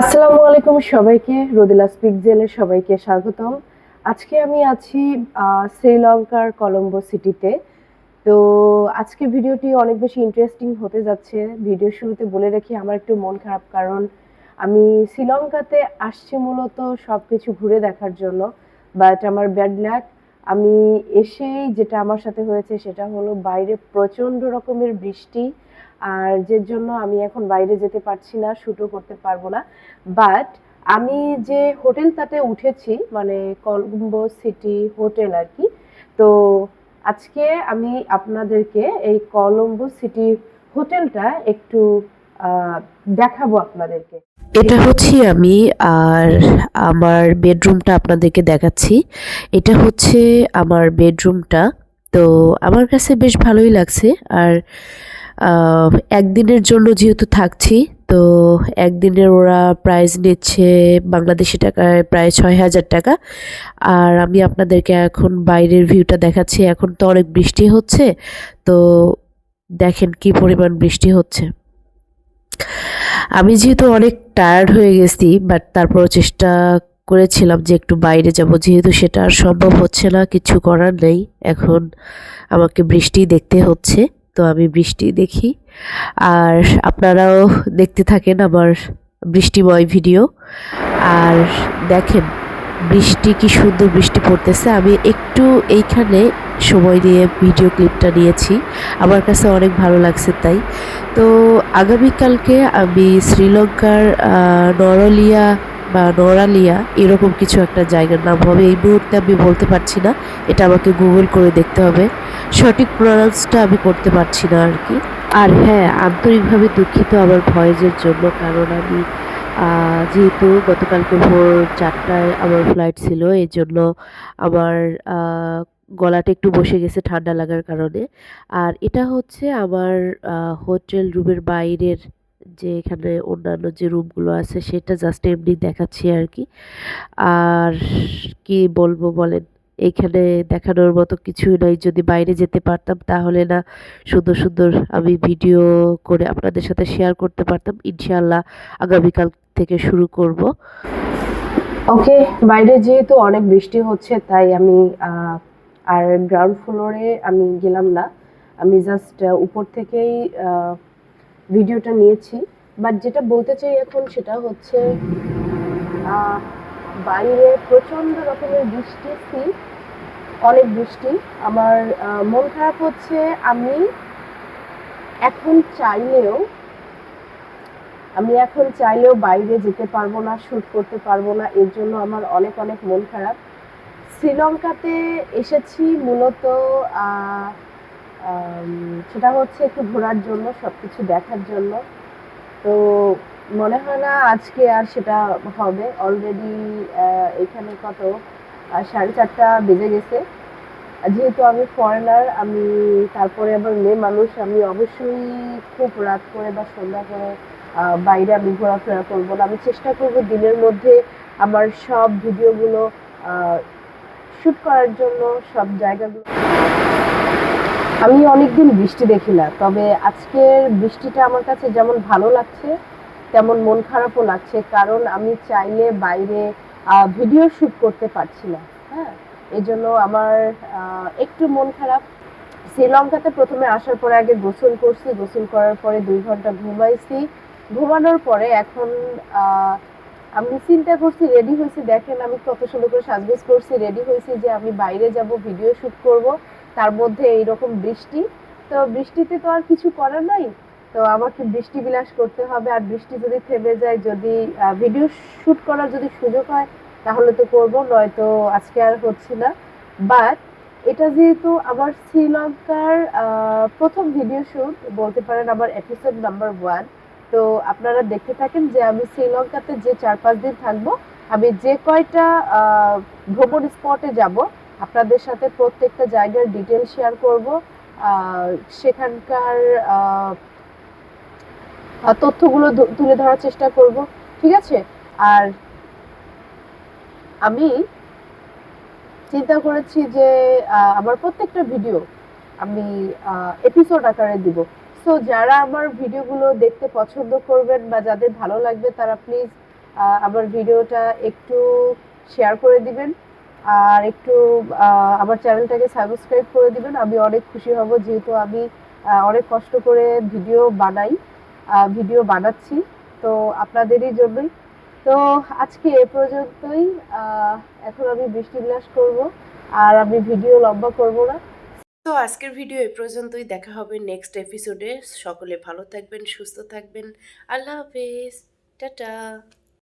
আসসালামু আলাইকুম সবাইকে রোদিলা স্পিক জেলে সবাইকে স্বাগতম। আজকে আমি আছি শ্রীলঙ্কার কলম্বো সিটিতে। তো আজকে ভিডিওটি অনেক বেশি ইন্টারেস্টিং হতে যাচ্ছে। ভিডিও শুরুতে বলে রাখি, আমার একটু মন খারাপ কারণ আমি শ্রীলঙ্কাতে আসছি মূলত সব কিছু ঘুরে দেখার জন্য। বাট আমার ব্যাড লাক আমি এসেই যেটা আমার সাথে হয়েছে সেটা হলো বাইরে প্রচণ্ড রকমের বৃষ্টি। আর যে জন্য আমি এখন বাইরে যেতে পারছি না শ্যুটও করতে পারব না। বাট আমি যে হোটেলটাতে উঠেছি মানে কলম্বো সিটি হোটেল আর কি, তো আজকে আমি আপনাদেরকে এই কলম্বো সিটি হোটেলটা একটু দেখাবো আপনাদেরকে। এটা হচ্ছে আমি আর আমার বেডরুমটা আপনাদেরকে দেখাচ্ছি। এটা হচ্ছে আমার বেডরুমটা। তো আমার কাছে বেশ ভালোই লাগছে। আর একদিনের জন্য যেহেতু থাকছি, তো একদিনের ওরা প্রাইস নিচ্ছে বাংলাদেশি টাকায় প্রায় ছয় হাজার টাকা। আর আমি আপনাদেরকে এখন বাইরের ভিউটা দেখাচ্ছি, এখন তো অনেক বৃষ্টি হচ্ছে, তো দেখেন কি পরিমাণ বৃষ্টি হচ্ছে। আমি যেহেতু অনেক টায়ার্ড হয়ে গেছি বাট তারপরও চেষ্টা করেছিলাম যে একটু বাইরে যাব, যেহেতু সেটা আর সম্ভব হচ্ছে না, কিছু করার নেই। এখন আমাকে বৃষ্টি দেখতে হচ্ছে। তো আমি বৃষ্টি দেখি। আর আপনারাও দেখতে থাকেন আমার বৃষ্টিময় ভিডিও। আর দেখেন, বৃষ্টি কি সুন্দর বৃষ্টি পড়তেছে। আমি একটু এইখানে সময় দিয়ে ভিডিও ক্লিপটা নিয়েছি। আমার কাছে অনেক ভালো লাগছে তাই। তো আগামীকালকে আমি শ্রীলঙ্কার নরলিয়া বা নরালিয়া এরকম কিছু একটা জায়গার নাম হবে। এই মুহূর্তে আমি বলতে পারছি না, এটা আমাকে গুগল করে দেখতে হবে। সঠিক প্রনাউন্সটা আমি করতে পারছি না আর কি। আর হ্যাঁ আন্তরিকভাবে দুঃখিত আমার ভয়েজের জন্য, কারণ আমি যেহেতু গতকালকে ভোর চারটায় আমার ফ্লাইট ছিল এই জন্য আমার গলাটা একটু বসে গেছে ঠান্ডা লাগার কারণে। আর এটা হচ্ছে আমার হোটেল রুমের বাইরের যে এখানে অন্যান্য যে রুমগুলো আছে সেটা জাস্ট এমনি দেখাচ্ছি আর কি আর কি বলব বলেন এইখানে দেখানোর মতো কিছুই নয় যদি বাইরে যেতে পারতাম তাহলে না, সুন্দর সুন্দর আমি ভিডিও করে আপনাদের সাথে শেয়ার করতে পারতাম। ইনশাআল্লাহ আগামীকাল থেকে শুরু করব। ওকে বাইরে যেহেতু অনেক বৃষ্টি হচ্ছে, তাই আমি আর গ্রাউন্ড ফ্লোরে আমি গেলাম না। আমি জাস্ট উপর থেকেই ভিডিওটা নিয়েছি বাট যেটা বলতে চাই এখন সেটা হচ্ছে বাইরে প্রচণ্ড রকমের বৃষ্টি অনেক বৃষ্টি। আমার মন খারাপ হচ্ছে, আমি এখন চাইলেও, আমি এখন চাইলেও বাইরে যেতে পারব না শ্যুট করতে পারব না, এর জন্য আমার অনেক অনেক মন খারাপ। শ্রীলঙ্কাতে এসেছি মূলত সেটা হচ্ছে একটু ঘোরার জন্য সব কিছু দেখার জন্য। তো মনে হয় না আজকে আর সেটা হবে। অলরেডি এখানে কত? সাড়ে চারটা বেজে গেছে। যেহেতু আমি ফরেনার আমি তারপরে আবার মেয়ে মানুষ, আমি অবশ্যই খুব রাত করে বা সন্ধ্যা করে বাইরে আমি ঘোরাফেরা করব না। আমি চেষ্টা করব দিনের মধ্যে আমার সব ভিডিওগুলো শুট করার জন্য, সব জায়গাগুলো আমি অনেকদিন বৃষ্টি দেখি না, তবে আজকের বৃষ্টিটা আমার কাছে যেমন ভালো লাগছে, তেমন মন খারাপও লাগছে, কারণ আমি চাইলে বাইরে ভিডিও শুট করতে পারছি না হ্যাঁ? এই জন্য আমার একটু মন খারাপ। শ্রীলঙ্কাতে প্রথমে আসার পরে আগে গোসল করছি, গোসল করার পরে দুই ঘণ্টা ঘুমাইছি। ঘুমানোর পরে এখন আমি চিন্তা করছি রেডি হয়েছি। দেখেন আমি কত সুন্দর করে সাজগোজ করছি রেডি হয়েছি যে আমি বাইরে যাব ভিডিও শুট করব। তার মধ্যে এইরকম বৃষ্টি। তো বৃষ্টিতে তো আর কিছু করার নাই। তো আমাকে বৃষ্টি বিলাস করতে হবে। আর বৃষ্টি যদি থেমে যায়, যদি ভিডিও শুট করার যদি সুযোগ হয়, তাহলে তো করব, নয়তো আজকে আর হচ্ছে না। বাট এটা যেহেতু আমার শ্রীলঙ্কার প্রথম ভিডিও শুট বলতে পারেন আমার এপিসোড নাম্বার ওয়ান তো আপনারা দেখতে থাকেন যে আমি শ্রীলঙ্কাতে যে চার পাঁচ দিন থাকব, আমি যে কয়টা ভ্রমণ স্পটে যাব আপনাদের সাথে প্রত্যেকটা জায়গার ডিটেল শেয়ার করব। সেখানকার তথ্যগুলো তুলে ধরার চেষ্টা করব। ঠিক আছে? আর আমি চিন্তা করেছি যে আমার প্রত্যেকটা ভিডিও আমি এপিসোড আকারে দিব। সো যারা আমার ভিডিওগুলো দেখতে পছন্দ করবেন বা যাদের ভালো লাগবে, তারা প্লিজ আমার ভিডিওটা একটু শেয়ার করে দিবেন। আর একটু আমার চ্যানেলটাকে সাবস্ক্রাইব করে দিবেন। আমি অনেক খুশি হব যেহেতু আমি অনেক কষ্ট করে ভিডিও বানাই ভিডিও বানাচ্ছি। তো আপনাদেরই জন্যই। তো আজকে এ পর্যন্তই। এখন আমি বৃষ্টি বিলাস করব, আর আমি ভিডিও লম্বা করব না। তো আজকের ভিডিও এ পর্যন্তই। দেখা হবে নেক্সট এপিসোডে সকলে ভালো থাকবেন, সুস্থ থাকবেন। আল্লাহ হাফেজ। টাটা।